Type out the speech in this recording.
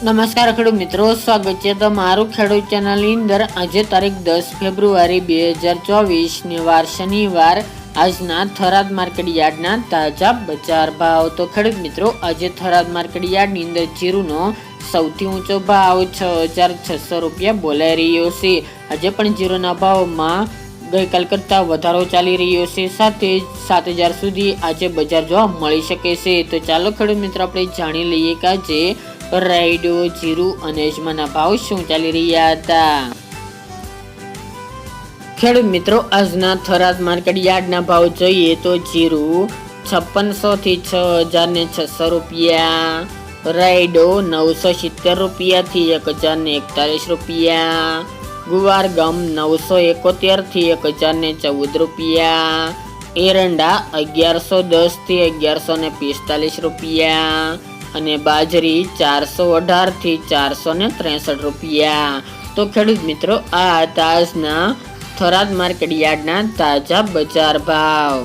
નમસ્કાર ખેડૂત મિત્રો, સ્વાગત છે તમારું ખેડૂત ચેનલની અંદર આજે તારીખ દસ ફેબ્રુઆરી બે હજાર ચોવીસ વાર શનિવાર. આજના થરાદ માર્કેટ યાર્ડના તાજા બજાર ભાવ. તો ખેડૂત મિત્રો, આજે થરાદ માર્કેટ યાર્ડની અંદર જીરુનો સૌથી ઊંચો ભાવ છ હજાર છસો રૂપિયા બોલાઈ રહ્યો છે. આજે પણ જીરુના ભાવમાં ગઈકાલ કરતાં વધારો ચાલી રહ્યો છે. સાથે સાત હજાર સુધી આજે બજાર જોવા મળી શકે છે. તો ચાલો ખેડૂત મિત્રો, આપણે જાણી લઈએ કે આજે રાયડો, જીરું અને અજમાના ભાવ શું ચાલી રહ્યા હતા? ખેડૂત મિત્રો, આજના થરાદ માર્કેટ યાર્ડના ભાવ જોઈએ તો જીરું છપ્પનસો થી છ હજાર ને છસો રૂપિયા, રાયડો નવસો સિત્તેર રૂપિયાથી એક હજાર ને એકતાલીસ રૂપિયા, ગુવાર ગમ નવસો એકોતેરથી એક હજાર ને ચૌદ રૂપિયા, એરંડા અગિયારસો દસથી અગિયારસો ને પિસ્તાલીસ રૂપિયા અને બાજરી ચારસો અઢારથી ચારસો ને ત્રેસઠ રૂપિયા. તો ખેડૂત મિત્રો, આ હતા આજના થરાદ માર્કેટ યાર્ડના તાજા બજાર ભાવ.